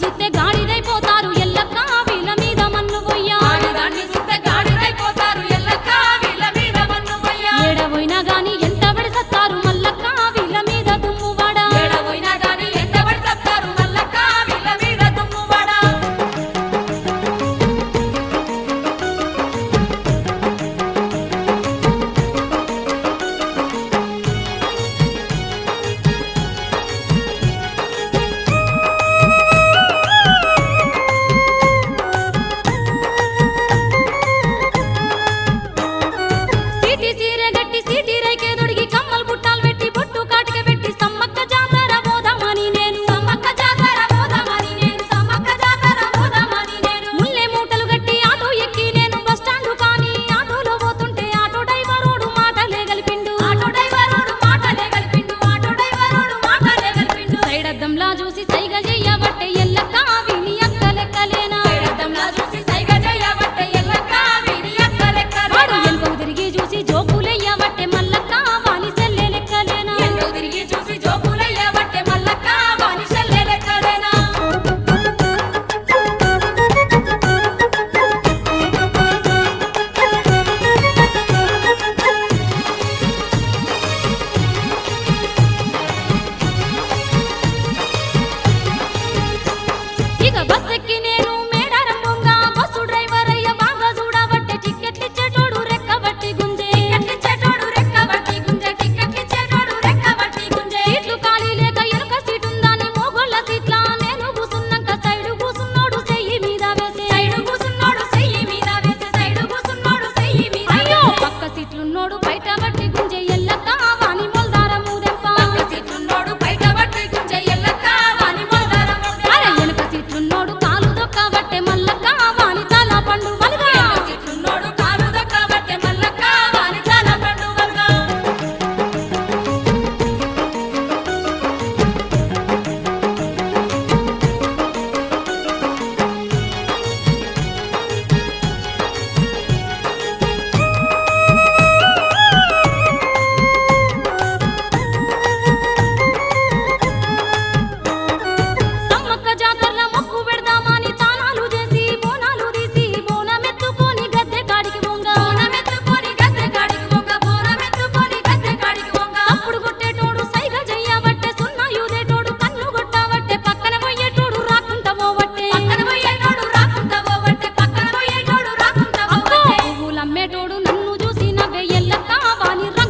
জিতে গান கதையை அவட்டை எல்லாம் காவினியா నన్ను చూసి నవ్వే ఎల్లతా రా